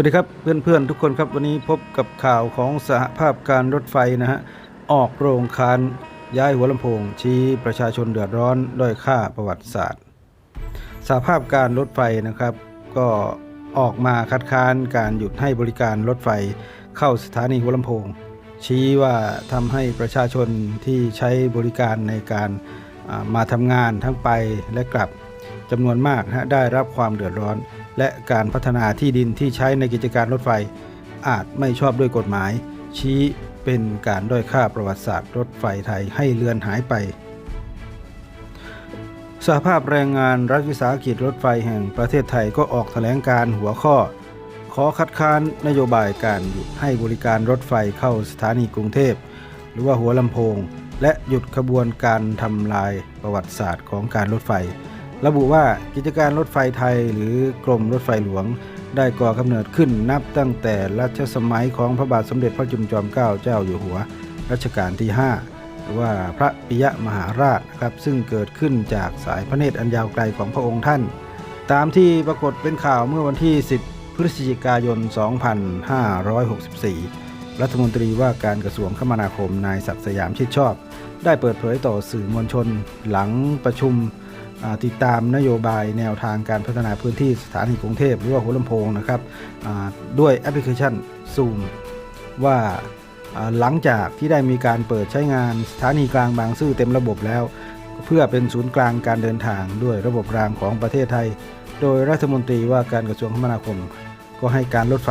วัสดีครับเพื่อนๆทุกคนครับวันนี้พบกับข่าวของสหภาพการรถไฟนะฮะออกโรงคารย้ายหัวลำโพง ชี้ประชาชนเดือดร้อนด้อยค่าประวัติศาสตร์ สหภาพการรถไฟนะครับ ก็ออกมาคัดค้านการหยุดให้บริการรถไฟเข้าสถานีหัวลำโพง ชี้ว่าทำให้ประชาชนที่ใช้บริการในการมาทำงานทั้งไปและกลับจำนวนมากนะได้รับความเดือดร้อน และการพัฒนาที่ดินที่ใช้ในกิจการรถไฟ อาจไม่ชอบด้วยกฎหมาย ชี้เป็นการด้อยค่าประวัติศาสตร์รถไฟไทยให้เลือนหายไปสหภาพแรงงานรัฐวิสาหกิจรถไฟแห่งประเทศไทยก็ออกแถลงการหัวข้อ ขอคัดค้านนโยบายการหยุดให้บริการรถไฟเข้าสถานีกรุงเทพ หรือว่าหัวลำโพง และหยุดขบวนการทำลายประวัติศาสตร์ของการรถไฟ ระบุว่ากิจการรถไฟไทยหรือกรมรถไฟหลวง ได้ก่อกำเนิดขึ้นนับตั้งแต่รัชสมัยของพระบาทสมเด็จพระจุลจอมเกล้าเจ้าอยู่หัวรัชกาลที่ 5 หรือว่าพระปิยมหาราชนะครับซึ่งเกิดขึ้นจากสายพระเนตรอันยาวไกลของพระองค์ท่าน ตามที่ปรากฏเป็นข่าวเมื่อวันที่ 10 พฤศจิกายน 2564 รัฐมนตรีว่าการกระทรวงคมนาคมนายศักดิ์สยามชิดชอบ ได้เปิดเผยต่อสื่อมวลชนหลังประชุม ติดตามนโยบายแนวทางการพัฒนาพื้นที่สถานีกรุงเทพหรือว่าหัวลำโพงนะครับด้วยแอปพลิเคชัน Zoom ว่าหลังจากที่ได้มีการเปิดใช้งานสถานีกลางบางซื่อเต็มระบบแล้ว เพื่อเป็นศูนย์กลางการเดินทางด้วยระบบรางของประเทศไทย โดยรัฐมนตรีว่าการกระทรวงคมนาคม ก็ให้การรถไฟ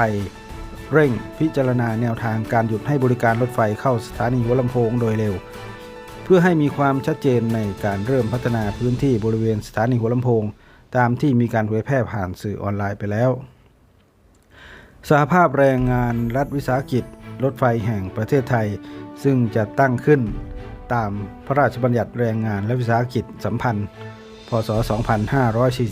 เร่งพิจารณาแนวทางการหยุดให้บริการรถไฟเข้าสถานีหัวลำโพงโดยเร็ว เพื่อให้มีความชัดเจนในการเริ่มพัฒนาพื้นที่บริเวณสถานีหัวลำโพง ตามที่มีการเผยแพร่ผ่านสื่อออนไลน์ไปแล้ว สหภาพแรงงานรัฐวิสาหกิจ รถไฟแห่งประเทศไทย ซึ่งจะตั้งขึ้นตามพระราชบัญญัติแรงงานและวิสาหกิจสัมพันธ์ พศ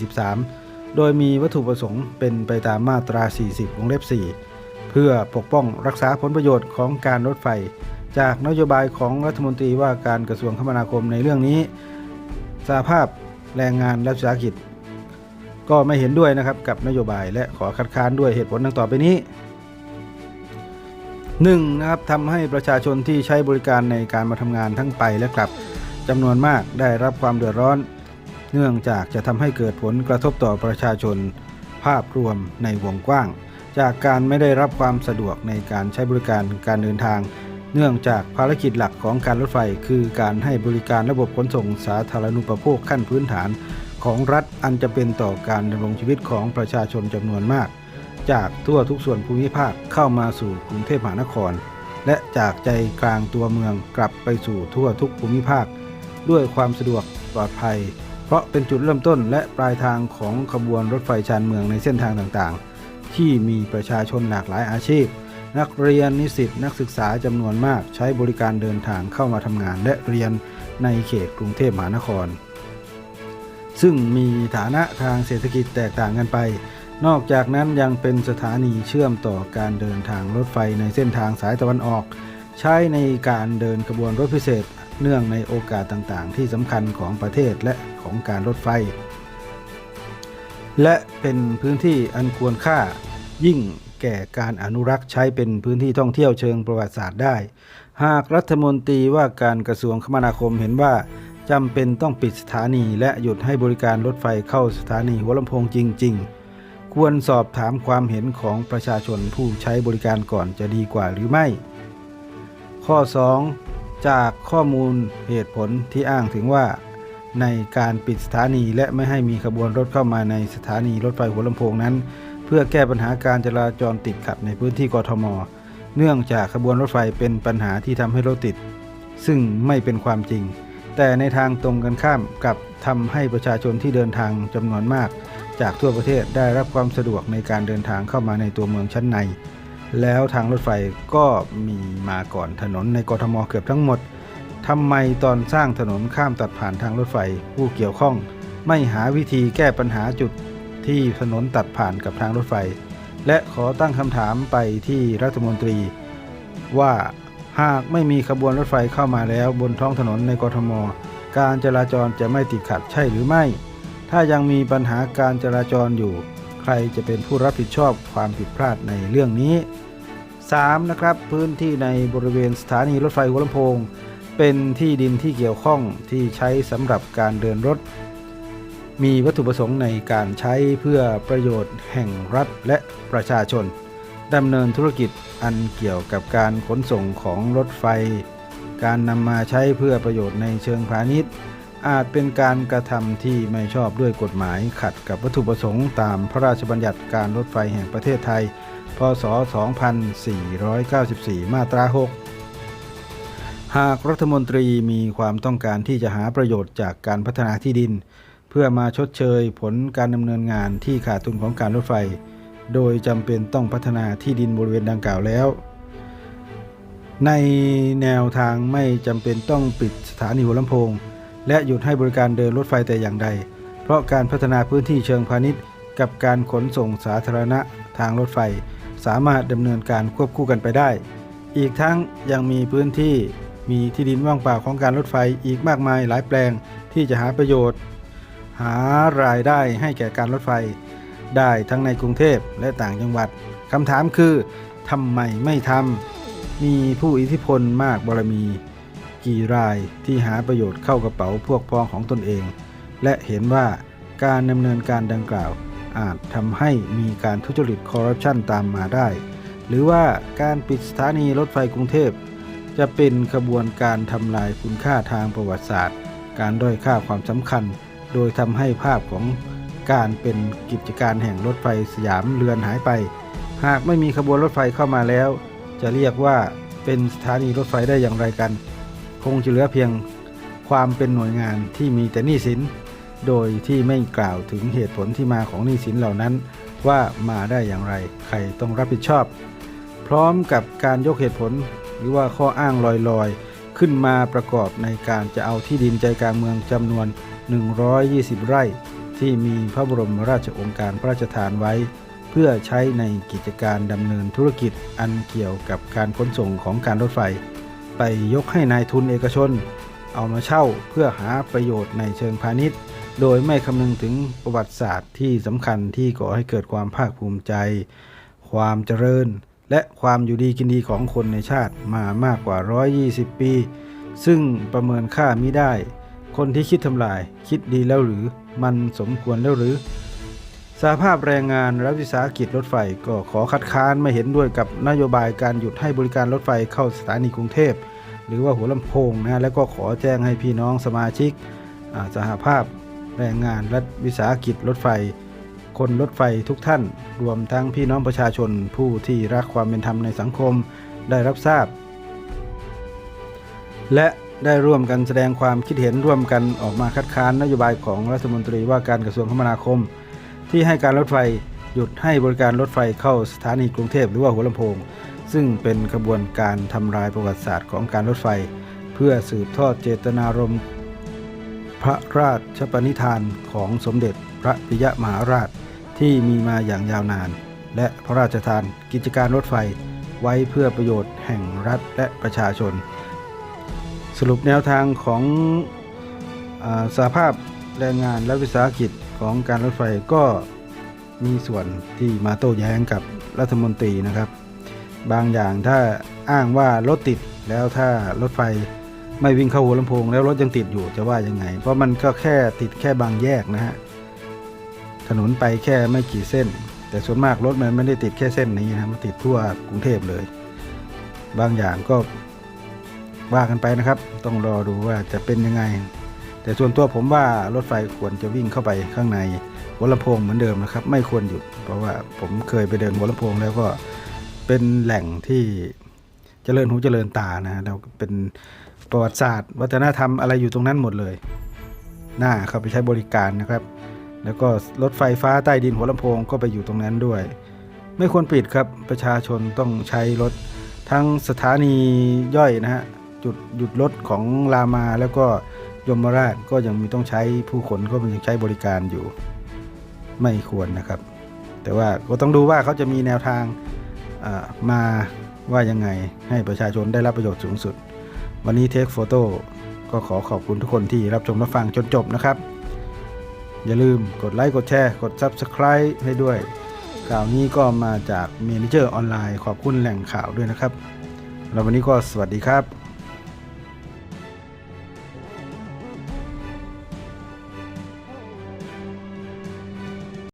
2543 โดยมีวัตถุประสงค์เป็นไปตามมาตรา 40 วงเล็บ 4 เพื่อปกป้องรักษาผลประโยชน์ของการรถไฟ จากนโยบายของรัฐมนตรีว่าการกระทรวงคมนาคมในเรื่องนี้สหภาพแรงงานและวิสาหกิจ ก็ไม่เห็นด้วยนะครับกับนโยบายและขอคัดค้านด้วยเหตุผลดังต่อไปนี้ 1. นะครับทำให้ประชาชนที่ใช้บริการในการมาทำงานทั้งไปและกลับจำนวนมากได้รับความเดือดร้อน เนื่องจากจะทำให้เกิดผลกระทบต่อประชาชน ภาพรวมในวงกว้าง จากการไม่ได้รับความสะดวกในการใช้บริการการเดินทาง เนื่องจากภารกิจหลักของการรถไฟ คือการให้บริการระบบขนส่งสาธารณูปโภคขั้นพื้นฐานของรัฐอันจะเป็นต่อการดำรงชีวิตของประชาชนจำนวนมาก จากทั่วทุกส่วนภูมิภาคเข้ามาสู่กรุงเทพมหานคร และจากใจกลางตัวเมืองกลับไปสู่ทั่วทุกภูมิภาค ด้วยความสะดวกปลอดภัย เพราะเป็นจุดเริ่มต้นและปลายทางของขบวนรถไฟชานเมืองในเส้นทางต่างๆ ที่มีประชาชนหลากหลายอาชีพ นักเรียนนิสิตนักศึกษาจำนวนมากใช้บริการเดินทางเข้ามาทำงานและเรียนในเขตกรุงเทพมหานคร ซึ่งมีฐานะทางเศรษฐกิจแตกต่างกันไป นอกจากนั้นยังเป็นสถานีเชื่อมต่อการเดินทางรถไฟในเส้นทางสายตะวันออก ใช้ในการเดินขบวนรถพิเศษ เนื่องในโอกาสต่างๆ ที่สำคัญของประเทศและของการรถไฟ และเป็นพื้นที่อันควรค่ายิ่ง แก่การอนุรักษ์ใช้เป็นพื้นที่ท่องเที่ยวเชิงประวัติศาสตร์ได้ หากรัฐมนตรีว่าการกระทรวงคมนาคมเห็นว่าจำเป็นต้องปิดสถานี และหยุดให้บริการรถไฟเข้าสถานีหัวลำโพงจริง ๆ ควรสอบถามความเห็นของประชาชนผู้ใช้บริการก่อนจะดีกว่าหรือไม่ ข้อ 2 จากข้อมูลเหตุผลที่อ้างถึงว่า ในการปิดสถานีและไม่ให้มีขบวนรถเข้ามาในสถานีรถไฟหัวลำโพงนั้น เพื่อแก้ปัญหาการจราจรติดขัดในพื้นที่กทม เนื่องจากขบวนรถไฟเป็นปัญหาที่ทำให้รถติด ซึ่งไม่เป็นความจริง แต่ในทางตรงกันข้ามกับทำให้ประชาชนที่เดินทางจำนวนมาก จากทั่วประเทศได้รับความสะดวกในการเดินทางเข้ามาในตัวเมืองชั้นใน แล้วทางรถไฟก็มีมาก่อนถนนในกทมเกือบทั้งหมดทำไมตอนสร้างถนนข้ามตัดผ่านทางรถไฟผู้เกี่ยวข้อง ไม่หาวิธีแก้ปัญหาจุด ที่ถนนตัดผ่านกับทางรถไฟ และขอตั้งคำถามไปที่รัฐมนตรี ว่าหากไม่มีขบวนรถไฟเข้ามาแล้วบนท้องถนนในกรทม การจราจรจะไม่ติดขัดใช่หรือไม่ ถ้ายังมีปัญหาการจราจรอยู่ ใคใครจะเป็นผู้รับผิดชอบความผิดพลาดในเรื่องนี้ 3. นะครับพื้นที่ในบริเวณสถานีรถไฟหัวลำโพง เป็นที่ดินที่เกี่ยวข้องที่ใช้สำหรับการเดินรถ มีวัตถุประสงค์ในการใช้เพื่อประโยชน์แห่งรัฐและประชาชนดำเนินธุรกิจอันเกี่ยวกับการขนส่งของรถไฟ การนำมาใช้เพื่อประโยชน์ในเชิงพาณิชย์ อาจเป็นการกระทำที่ไม่ชอบด้วยกฎหมายขัดกับวัตถุประสงค์ตามพระราชบัญญัติการรถไฟแห่งประเทศไทย พศ 2494 มาตรา 6 หากรัฐมนตรีมีความต้องการที่จะหาประโยชน์จากการพัฒนาที่ดิน พื่อมาชดเชยผลการดำเนินงานที่ขาดทุนของการรถไฟ โดยจำเป็นต้องพัฒนาที่ดินบริเวณดังกล่าวแล้ว ในแนวทางไม่จำเป็นต้องปิดสถานีหัวลำโพง และหยุดให้บริการเดินรถไฟแต่อย่างใด เพราะการพัฒนาพื้นที่เชิงพาณิชย์ กับการขนส่งสาธารณะทางรถไฟ สามารถดำเนินการควบคู่กันไปได้ อีกทั้งยังมีพื้นที่มีที่ดินว่างเปล่าของการรถไฟอีกมากมายหลายแปลงที่จะหาประโยชน์ หารายได้ให้แก่การรถไฟ ได้ทั้งในกรุงเทพและต่างจังหวัดคำถามคือทำไมไม่ทำมีผู้อิทธิพลมากบารมีกี่รายที่หาประโยชน์เข้ากระเป๋าพวกพ้องของตนเอง และเห็นว่าการดำเนินการดังกล่าว อาจทำให้มีการทุจริตคอร์รัปชันตามมาได้ หรือว่าการปิดสถานีรถไฟกรุงเทพ จะเป็นขบวนการทำลายคุณค่าทางประวัติศาสตร์ การด้อยค่าความสำคัญ โดยทำให้ภาพของการเป็นกิจการแห่งรถไฟสยามเลือนหายไป หากไม่มีขบวนรถไฟเข้ามาแล้ว จะเรียกว่าเป็นสถานีรถไฟได้อย่างไรกัน คงจะเหลือเพียงความเป็นหน่วยงานที่มีแต่หนี้สิน โดยที่ไม่กล่าวถึงเหตุผลที่มาของหนี้สินเหล่านั้น ว่ามาได้อย่างไร ใครต้องรับผิดชอบ พร้อมกับการยกเหตุผลหรือว่าข้ออ้างลอยๆ ขึ้นมาประกอบในการจะเอาที่ดินใจกลางเมืองจำนวน 120 ไร่ ที่มีพระบรมราชองค์การพระราชทานไว้ เพื่อใช้ในกิจการดำเนินธุรกิจอันเกี่ยวกับการขนส่งของการรถไฟ ไปยกให้นายทุนเอกชน เอามาเช่าเพื่อหาประโยชน์ในเชิงพาณิชย์ โดยไม่คำนึงถึงประวัติศาสตร์ที่สำคัญที่ก่อให้เกิดความภาคภูมิใจ ความเจริญ และความอยู่ดีกินดีของคนในชาติมามากกว่า 120 ปี ซึ่งประเมินค่ามิได้ คนที่คิดทำลาย คิดดีแล้วหรือ มันสมควรแล้วหรือสาภาพแรงงานรัฐวิสาหกิจรถไฟก็ขอคัดค้านไม่เห็นด้วยกับนโยบายการหยุดให้บริการรถไฟเข้าสถานีกรุงเทพ หรือว่าหัวลำโพงนะแล้วก็ขอแจ้งให้พี่น้องสมาชิกอ่าสหภาพแรงงานรัฐวิสาหกิจรถไฟ คนรถไฟทุกท่าน รวมทั้งพี่น้องประชาชนผู้ที่รักความเป็นธรรมในสังคมได้รับทราบ และ ได้ร่วมกันแสดงความคิดเห็นร่วมกันออกมาคัดค้านนโยบายของรัฐมนตรีว่าการกระทรวงคมนาคม ที่ให้การรถไฟหยุดให้บริการรถไฟเข้าสถานีกรุงเทพหรือว่าหัวลำโพง ซึ่งเป็นขบวนการทำลายประวัติศาสตร์ของการรถไฟ เพื่อสืบทอดเจตนารมณ์พระราชปณิธานของสมเด็จพระปิยมหาราชที่มีมาอย่างยาวนาน และพระราชทานกิจการรถไฟไว้เพื่อประโยชน์แห่งรัฐและประชาชน สรุปแนวทางของอสาภาพแรงงานและวิสาหกิจของการรถไฟก็มีส่วนที่มาโต้แย้งกับรัฐมนตรีนะครับ บางอย่างถ้าอ้างว่ารถติดแล้วถ้ารถไฟไม่วิ่งเข้าหัวลำโพงแล้วรถยังติดอยู่จะว่ายังไง เพราะมันก็แค่ติดแค่บางแยกนะฮะถนนไปแค่ไม่กี่เส้น แต่ส่วนมากรถมันไม่ได้ติดแค่เส้นนี้นะมันติดทั่วกรุงเทพเลย บางอย่างก็ ว่ากันไปนะครับ ต้องรอดูว่าจะเป็นยังไง แต่ส่วนตัวผมว่ารถไฟควรจะวิ่งเข้าไปข้างในหัวลำโพงเหมือนเดิมนะครับ ไม่ควรหยุด เพราะว่าผมเคยไปเดินหัวลำโพงแล้วก็เป็นแหล่งที่เจริญหูเจริญตานะแล้วเป็นประวัติศาสตร์ วัฒนธรรมอะไรอยู่ตรงนั้นหมดเลยน่าเข้าไปใช้บริการนะครับ แล้วก็รถไฟฟ้าใต้ดินหัวลำโพงก็ไปอยู่ตรงนั้นด้วย ไม่ควรปิดครับประชาชนต้องใช้รถทั้งสถานีย่อยนะฮะ จุดหยุดรถของรามาแล้วก็ยมราชก็ยังมีต้องใช้ผู้คนก็ยังใช้บริการอยู่ ไม่ควรนะครับ แต่ว่าก็ต้องดูว่าเขาจะมีแนวทางมาว่ายังไงให้ประชาชนได้รับประโยชน์สูงสุด วันนี้เทคโฟโต้ก็ขอขอบคุณทุกคนที่รับชมรับฟังจนจบนะครับ อย่าลืมกดไลค์กดแชร์ กด Subscribe ให้ด้วยข่าวนี้ก็มาจากเมนเจอร์ออนไลน์ขอบคุณแหล่งข่าวด้วยนะครับ แล้ววันนี้ก็สวัสดีครับ